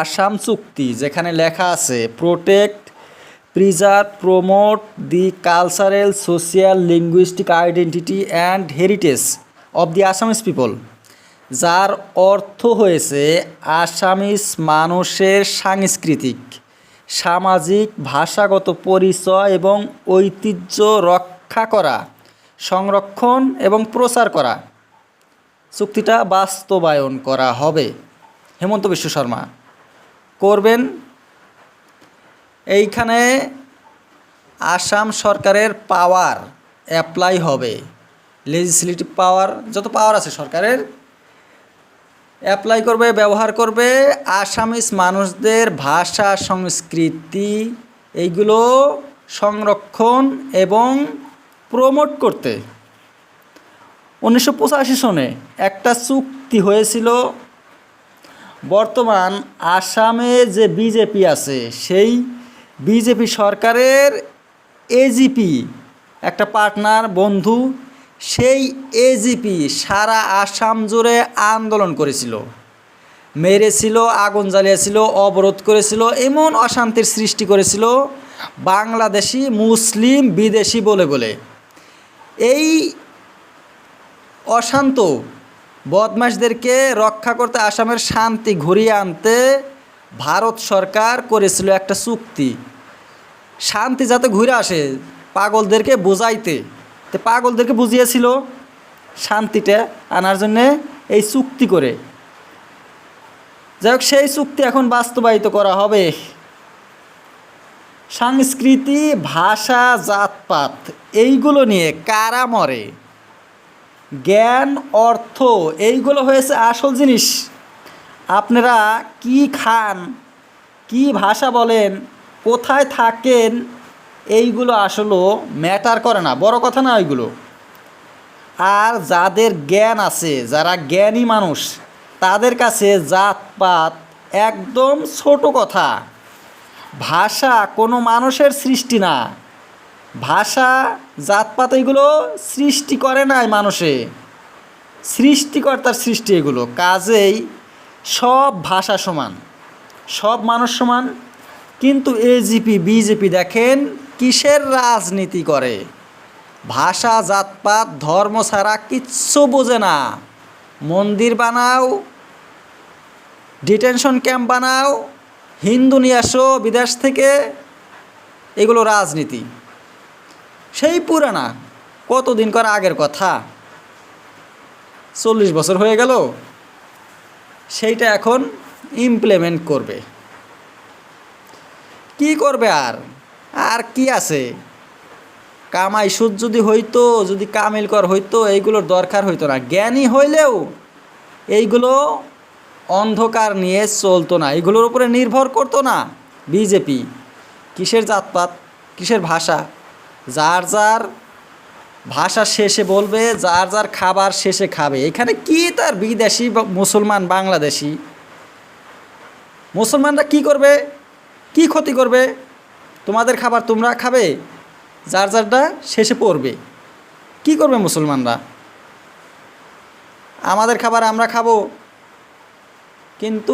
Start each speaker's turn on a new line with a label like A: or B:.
A: আসাম চুক্তি, যেখানে লেখা আছে protect preserve promote the cultural social linguistic identity and heritage of the Assamese people যার অর্থ হয়েছে আসামিস মানুষের সাংস্কৃতিক, সামাজিক, ভাষাগত পরিচয় এবং ঐতিহ্য রক্ষা করা, সংরক্ষণ এবং প্রচার করা। চুক্তিটা বাস্তবায়ন করা হবে। হেমন্ত বিশ্ব শর্মা। করবেন। এইখানে আসাম সরকারের পাওয়ার অ্যাপ্লাই হবে। লেজিসলেটিভ পাওয়ার যত পাওয়ার আছে সরকারের অ্যাপ্লাই করবে, ব্যবহার করবে। আসামিস মানুষদের ভাষা, সংস্কৃতি, এইগুলো সংরক্ষণ এবং প্রমোট করতে। উনিশশো পঁচাশি সনে একটা চুক্তি হয়েছিল বর্তমান আসামে যে বিজেপি আছে, সেই বিজেপি সরকারের এজিপি একটা পার্টনার বন্ধু, সেই এজিপি সারা আসাম জুড়ে আন্দোলন করেছিল। মেরেছিল, আগুন জ্বালিয়েছিল, অবরোধ করেছিল, এমন অশান্তির সৃষ্টি করেছিল বাংলাদেশি, মুসলিম, বিদেশি বলে বলে। এই অশান্ত বদমাশদেরকে রক্ষা করতে আসামের শান্তি ঘুরিয়ে আনতে ভারত সরকার করেছিল একটা চুক্তি। শান্তি যাতে ঘুরে আসে পাগলদেরকে বোঝাইতে। তো পাগলদেরকে বুঝিয়েছিল শান্তিটা আনার জন্যে এই চুক্তি করে। যাই হোক সেই চুক্তি এখন বাস্তবায়িত করা হবে। সংস্কৃতি, ভাষা, জাতপাত, এইগুলো নিয়ে কারা মরে? জ্ঞান, অর্থ, এইগুলো হয়েছে আসল জিনিস। আপনারা কি খান, কি ভাষা বলেন, কোথায় থাকেন, এইগুলো আসলে ম্যাটার করে না, বড় কথা না ওইগুলো। আর যাদের জ্ঞান আছে, যারা জ্ঞানী মানুষ, তাদের কাছে জাতপাত একদম ছোট কথা। ভাষা কোনো মানুষের সৃষ্টি না। ভাষা, জাতপাত এগুলো সৃষ্টি করে নাই মানুষে। সৃষ্টিকর্তার সৃষ্টি এগুলো। কাজেই সব ভাষা সমান, সব মানুষ সমান। কিন্তু এজিপি বিজেপি দেখেন কিসের রাজনীতি করে? ভাষা, জাতপাত, ধর্ম ছাড়া কিচ্ছু বোঝে না। মন্দির বানাও, ডিটেনশন ক্যাম্প বানাও, হিন্দু নিয়ে আসো, বিদেশ থেকে, এগুলো রাজনীতি। সেই পুরানা, কতদিন কর আগের কথা। চল্লিশ বছর হয়ে গেল, সেইটা এখন ইমপ্লিমেন্ট করবে। কি করবে আর? আর কি আছে? কামাই সুদ যদি হইতো, যদি কামিল কর হইতো, এইগুলোর দরকার হইতো না। জ্ঞানী হইলেও এইগুলো অন্ধকার নিয়ে চলতো না। এগুলোর উপরে নির্ভর করতো না বিজেপি। কিসের জাতপাত? কিসের ভাষা? যার যার ভাষা শেষে বলবে, যার যার খাবার শেষে খাবে। এখানে কি তার বিদেশি মুসলমান, বাংলাদেশি? মুসলমানরা কি করবে? কি ক্ষতি করবে? তোমাদের খাবার তোমরা খাবে? যার যারটা শেষে পড়বে। কি করবে মুসলমানরা? আমাদের খাবার আমরা খাব। কিন্তু